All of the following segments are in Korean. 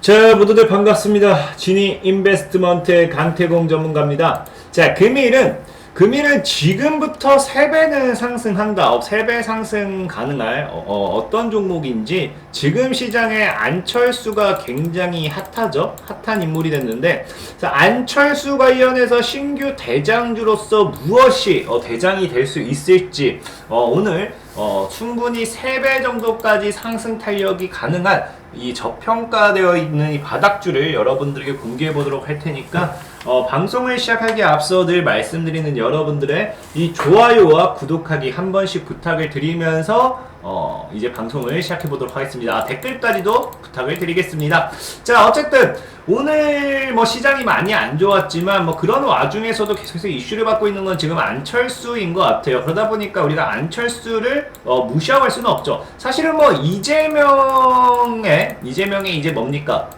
자, 모두들 반갑습니다. 지니 인베스트먼트의 강태공 전문가입니다. 자, 금일은 금일은 지금부터 3배는 상승한다. 어, 3배 상승 가능할 어, 떤 종목인지 지금 시장에 안철수가 굉장히 핫하죠. 핫한 인물이 됐는데 자, 안철수 관련해서 신규 대장주로서 무엇이 어, 대장이 될 수 있을지 어, 오늘 어, 충분히 3배 정도까지 상승 탄력이 가능한 이 저평가되어 있는 이 바닥줄을 여러분들에게 공개해 보도록 할 테니까 어, 방송을 시작하기에 앞서 늘 말씀드리는 여러분들의 이 좋아요와 구독하기 한 번씩 부탁을 드리면서 어, 이제 방송을 시작해 보도록 하겠습니다. 아, 댓글까지도 부탁을 드리겠습니다. 자, 어쨌든 오늘 뭐 시장이 많이 안 좋았지만 뭐 그런 와중에서도 계속해서 이슈를 받고 있는 건 지금 안철수인 것 같아요. 그러다 보니까 우리가 안철수를 어, 무시하고 할 수는 없죠. 사실은 뭐 이재명의 이재명의 이제 뭡니까?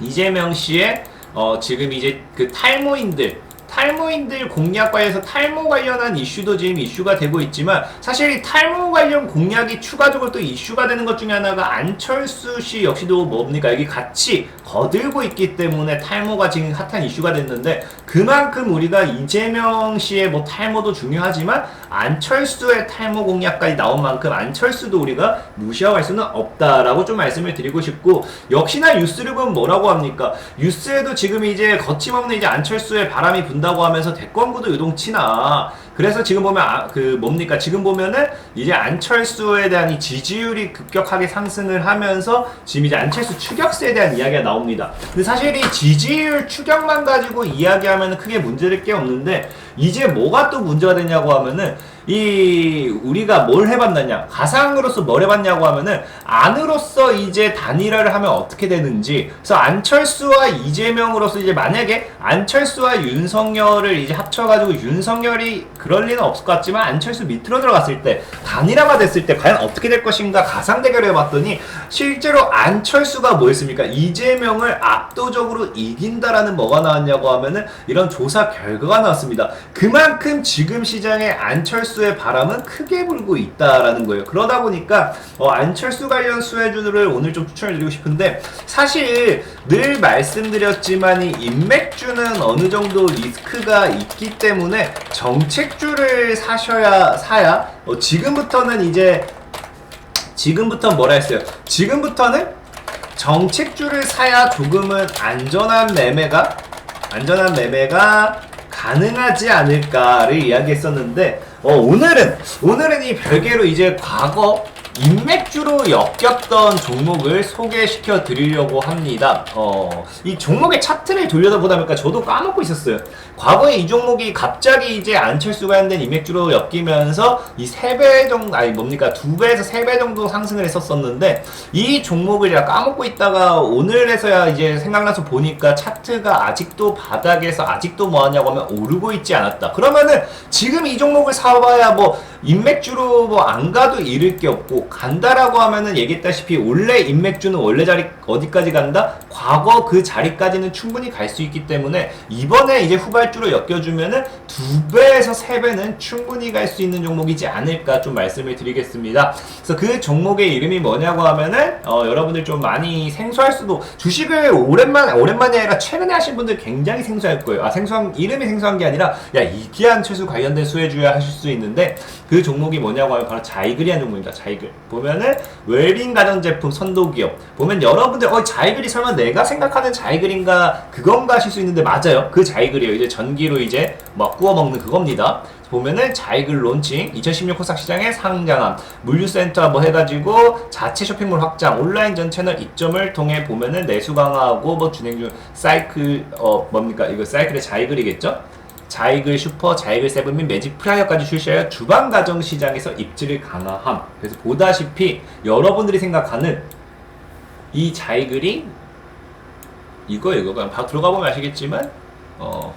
이재명 씨의 어, 지금 이제 그 탈모인들 탈모인들 관련해서 탈모 관련한 이슈도 지금 이슈가 되고 있지만 사실 이 탈모 관련 공약이 추가적으로 또 이슈가 되는 것 중에 하나가 안철수 씨 역시도 뭡니까 여기 같이 거들고 있기 때문에 탈모가 지금 핫한 이슈가 됐는데 그만큼 우리가 이재명 씨의 뭐 탈모도 중요하지만 안철수의 탈모 공약까지 나온 만큼 안철수도 우리가 무시하고 할 수는 없다라고 좀 말씀을 드리고 싶고 역시나 보면 뭐라고 합니까? 뉴스에도 지금 이제 거침없는 이제 안철수의 바람이 분다 고 하면서 대권구도 요동치나 그래서 지금 보면 아, 그 뭡니까 지금 보면은 이제 안철수에 대한 이 지지율이 급격하게 상승을 하면서 지금 이제 안철수 추격세에 대한 이야기가 나옵니다. 근데 사실 이 지지율 추격만 가지고 이야기하면 크게 문제될 게 없는데 이제 뭐가 또 문제가 되냐고 하면은 이 우리가 뭘 해봤느냐 가상으로서 뭘 해봤냐고 하면은 안으로서 이제 단일화를 하면 어떻게 되는지 그래서 안철수와 이재명으로서 이제 만약에 안철수와 윤석열을 이제 합쳐가지고 윤석열이 그럴 리는 없을 것 같지만 안철수 밑으로 들어갔을 때 단일화가 됐을 때 과연 어떻게 될 것인가 가상 대결을 해봤더니 실제로 안철수가 뭐였습니까 이재명을 압도적으로 이긴다라는 뭐가 나왔냐고 하면은 이런 조사 결과가 나왔습니다 그만큼 지금 시장에 안철수의 바람은 크게 불고 있다라는 거예요. 그러다 보니까 어, 안철수 관련 수혜주들을 오늘 좀 추천을 드리고 싶은데 사실 늘 말씀드렸지만 이 인맥주는 어느 정도 리스크가 있기 때문에 정책 주를 사셔야 사야 어, 지금부터는 이제 지금부터 뭐라 했어요? 지금부터는 정책주를 사야 조금은 안전한 매매가 안전한 매매가 가능하지 않을까를 이야기했었는데 어, 오늘은 오늘은 이 별개로 이제 과거 인맥주로 엮였던 종목을 소개시켜 드리려고 합니다. 어, 이 종목의 차트를 돌려다보다 보니까 저도 까먹고 있었어요. 과거에 이 종목이 갑자기 이제 안철수 관련된 인맥주로 엮이면서 이세배 정도, 아니 뭡니까, 두 배에서 세배 정도 상승을 했었었는데 이 종목을 제가 까먹고 있다가 오늘에서야 이제 생각나서 보니까 차트가 아직도 바닥에서 아직도 뭐 하냐고 하면 오르고 있지 않았다. 그러면은 지금 이 종목을 사봐야 뭐 인맥주로 뭐 안 가도 잃을 게 없고 간다라고 하면은 얘기했다시피 원래 인맥주는 원래 자리 어디까지 간다? 과거 그 자리까지는 충분히 갈 수 있기 때문에 이번에 이제 후발주로 엮여주면은 두 배에서 세 배는 충분히 갈 수 있는 종목이지 않을까 좀 말씀을 드리겠습니다. 그래서 그 종목의 이름이 뭐냐고 하면은 어, 여러분들 좀 많이 생소할 수도 주식을 오랜만에 오랜만이 아니라 최근에 하신 분들 굉장히 생소할 거예요. 아 생소한 이름이 생소한 게 아니라 야 이기한 최수 관련된 수혜주야 하실 수 있는데 그 종목이 뭐냐고 하면 바로 자이글이한 종목입니다. 자이글 보면은 웰빙 가전제품 선도기업 보면 여러분들 어 자이글이 설마 내가 생각하는 자이글인가 그건가 하실 수 있는데 맞아요. 그 자이글이에요. 이제 전기로 이제 막 구워 먹는 그겁니다. 보면은 자이글 론칭 2016 코스닥 시장에 상장함 물류센터 뭐 해가지고 자체 쇼핑몰 확장 온라인 전 채널 입점을 통해 보면은 내수 강화하고 뭐 진행 중 사이클 어 뭡니까 이거 사이클의 자이글이겠죠? 자이글 슈퍼, 자이글 세븐 및 매직 프라이어까지 출시하여 주방 가정 시장에서 입지를 강화함. 그래서 보다시피 여러분들이 생각하는 이 자이글이 이거 이거 그냥 바- 들어가 보면 아시겠지만 어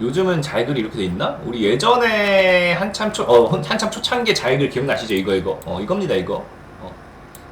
요즘은 자이글이 이렇게 돼 있나? 우리 예전에 한참 초, 어, 한참 초창기에 자이글 기억나시죠? 이거, 이거. 어, 이겁니다, 이거. 어.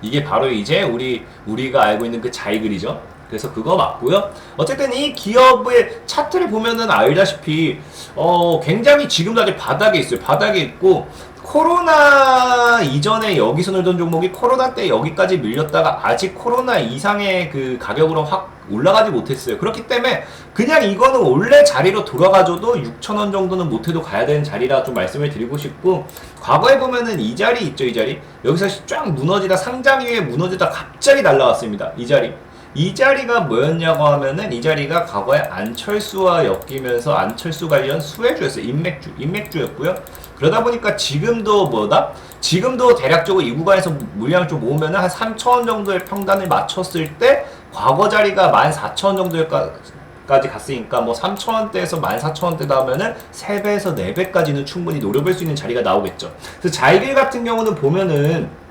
이게 바로 이제 우리, 우리가 알고 있는 그 자이글이죠. 그래서 그거 맞고요. 어쨌든 이 기업의 차트를 보면은 알다시피 어 굉장히 지금도 아직 바닥에 있어요. 바닥에 있고 코로나 이전에 여기서 놀던 종목이 코로나 때 여기까지 밀렸다가 아직 코로나 이상의 그 가격으로 확 올라가지 못했어요. 그렇기 때문에 그냥 이거는 원래 자리로 돌아가줘도 6천원 정도는 못해도 가야 되는 자리라 좀 말씀을 드리고 싶고 과거에 보면은 이 자리 있죠 이 자리 여기서 쫙 무너지다 상장 위에 무너지다 갑자기 날라왔습니다 이 자리 이 자리가 뭐였냐고 하면은 이 자리가 과거에 안철수와 엮이면서 안철수 관련 수혜주였어요. 인맥주, 인맥주였고요. 그러다 보니까 지금도 뭐다? 지금도 대략적으로 이 구간에서 물량을 좀 모으면은 한 3,000원 정도의 평단을 맞췄을 때 과거 자리가 14,000원 정도까지 갔으니까 뭐 3,000원대에서 14,000원대 나오면은 3배에서 4배까지는 충분히 노려볼 수 있는 자리가 나오겠죠. 그래서 자이길 같은 경우는 보면은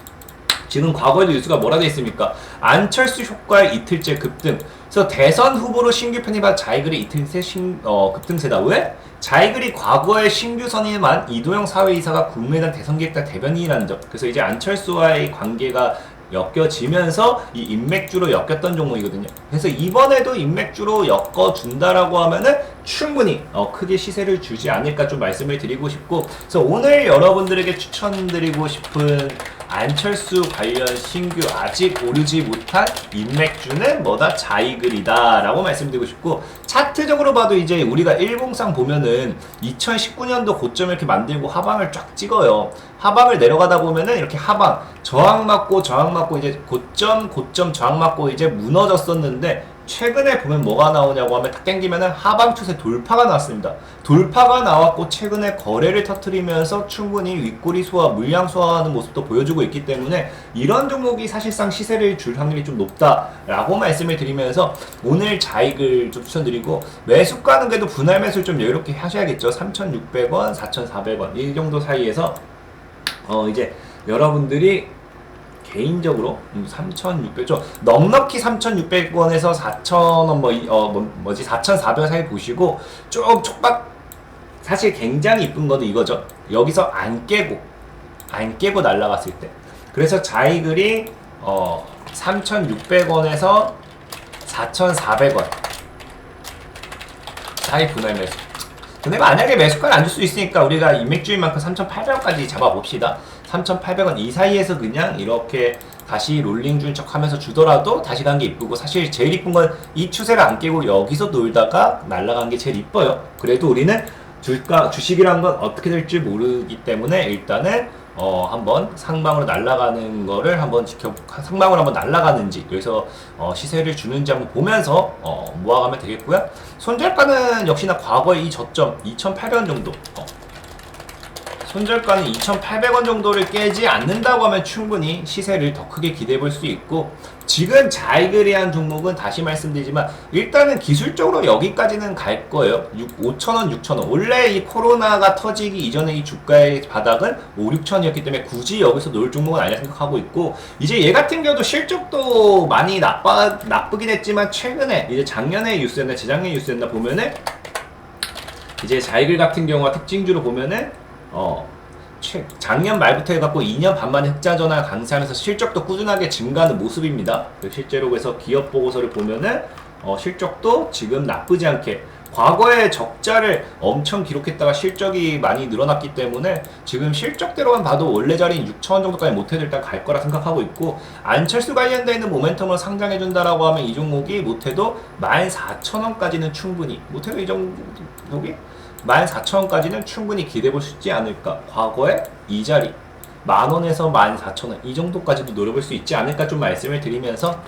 지금 과거에도 뉴스가 뭐라 돼 있습니까? 안철수 효과의 이틀째 급등. 그래서 대선 후보로 신규 편입한 자이글이 이틀새 신, 어, 급등세다. 왜? 자이글이 과거에 신규 선임한 이도영 사회이사가 국민의당 대선기획단 대변인이라는 점. 그래서 이제 안철수와의 관계가 엮여지면서 이 인맥주로 엮였던 종목이거든요. 그래서 이번에도 인맥주로 엮어준다라고 하면은 충분히 어, 크게 시세를 주지 않을까 좀 말씀을 드리고 싶고, 그래서 오늘 여러분들에게 추천드리고 싶은 안철수 관련 신규 아직 오르지 못한 인맥주는 뭐다 자이글이다 라고 말씀드리고 싶고 차트적으로 봐도 이제 우리가 일봉상 보면은 2019년도 고점 이렇게 만들고 하방을 쫙 찍어요. 하방을 내려가다 보면은 이렇게 하방 저항 맞고 저항 맞고 이제 고점 고점 저항 맞고 이제 무너졌었는데 최근에 보면 뭐가 나오냐고 하면 탁 땡기면은 하방 추세 돌파가 나왔습니다. 돌파가 나왔고 최근에 거래를 터트리면서 충분히 윗꼬리 소화, 물량 소화하는 모습도 보여주고 있기 때문에 이런 종목이 사실상 시세를 줄 확률이 좀 높다라고 말씀을 드리면서 오늘 자익을 좀 추천드리고 매수 가는 게도 분할 매수를 좀 여유롭게 하셔야겠죠. 3,600원, 4,400원 이 정도 사이에서 어 이제 여러분들이 개인적으로 3,600, 좀 넉넉히 3,600원에서 4,000원 뭐, 이- 어, 뭐 뭐지 4,400원 사이 보시고 쭉 촉박 사실 굉장히 이쁜 거는 이거죠. 여기서 안 깨고 안 깨고 날라갔을 때. 그래서 자이글이 어 3,600원에서 4,400원 사이 분할 매수. 근데 만약에 매수가를 안 줄 수 있으니까 우리가 인맥주인 만큼 3,800원까지 잡아봅시다. 3,800원 이 사이에서 그냥 이렇게 다시 롤링 준 척 하면서 주더라도 다시 간 게 이쁘고 사실 제일 이쁜 건 이 추세를 안 깨고 여기서 놀다가 날아간 게 제일 이뻐요. 그래도 우리는 주가, 주식이란 건 어떻게 될지 모르기 때문에 일단은 어, 한번 상방으로 날아가는 거를 한번 지켜, 상방으로 한번 날아가는지, 여기서 어, 시세를 주는지 한번 보면서 어, 모아가면 되겠고요. 손절가는 역시나 과거의 이 저점 2,800원 정도. 어, 손절가는 2,800원 정도를 깨지 않는다고 하면 충분히 시세를 더 크게 기대해 볼 수 있고 지금 자이그리한 종목은 다시 말씀드리지만 일단은 기술적으로 여기까지는 갈 거예요. 5,000원, 6,000원. 원래 이 코로나가 터지기 이전에 이 주가의 바닥은 5, 6,000원이었기 때문에 굳이 여기서 놀 종목은 아니라 생각하고 있고 이제 얘 같은 경우도 실적도 많이 나빠 나쁘긴 했지만 최근에 이제 작년에 뉴스였나 재작년 뉴스였나 보면은 이제 자이글 같은 경우와 특징주로 보면은 어 최, 작년 말부터 해갖고 2년 반 만에 흑자 전환 강세하면서 실적도 꾸준하게 증가하는 모습입니다. 그 실제로 그래서 기업 보고서를 보면은 어, 실적도 지금 나쁘지 않게 과거에 적자를 엄청 기록했다가 실적이 많이 늘어났기 때문에 지금 실적대로만 봐도 원래 자리인 6천원 정도까지 못해도 일단 갈 거라 생각하고 있고 안철수 관련돼 있는 모멘텀을 상장해준다라고 하면 이 종목이 못해도 14,000원까지는 충분히 못해도 이 종목이 14,000원까지는 충분히 기대해 볼 수 있지 않을까. 과거에 이 자리 만 원에서 14,000원 이 정도까지도 노려볼 수 있지 않을까 좀 말씀을 드리면서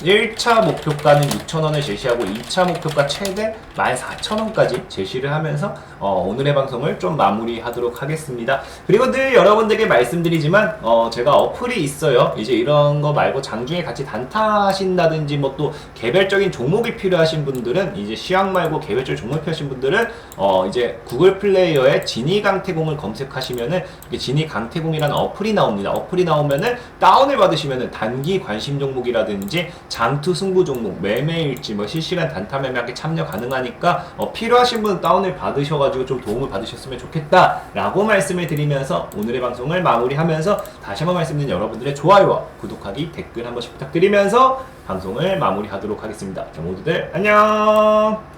1차 목표가는 6,000원을 제시하고 2차 목표가 최대 14,000원까지 제시를 하면서 어, 오늘의 방송을 좀 마무리하도록 하겠습니다. 그리고 늘 여러분들에게 말씀드리지만 어, 제가 어플이 있어요. 이제 이런 거 말고 장중에 같이 단타하신다든지 뭐 또 개별적인 종목이 필요하신 분들은 이제 시황 말고 개별적인 종목이 필요하신 분들은 어, 이제 구글 플레이어에 지니 강태공을 검색하시면은 이게 지니 강태공이라는 어플이 나옵니다. 어플이 나오면은 다운을 받으시면은 단기 관심 종목이라든지 장투 승부 종목, 매매일지 뭐 실시간 단타 매매하게 참여 가능하니까 어, 필요하신 분 다운을 받으셔가지고 좀 도움을 받으셨으면 좋겠다라고 말씀을 드리면서 오늘의 방송을 마무리하면서 다시 한번 말씀드린 여러분들의 좋아요와 구독하기 댓글 한 번씩 부탁드리면서 방송을 마무리하도록 하겠습니다. 자, 모두들 안녕.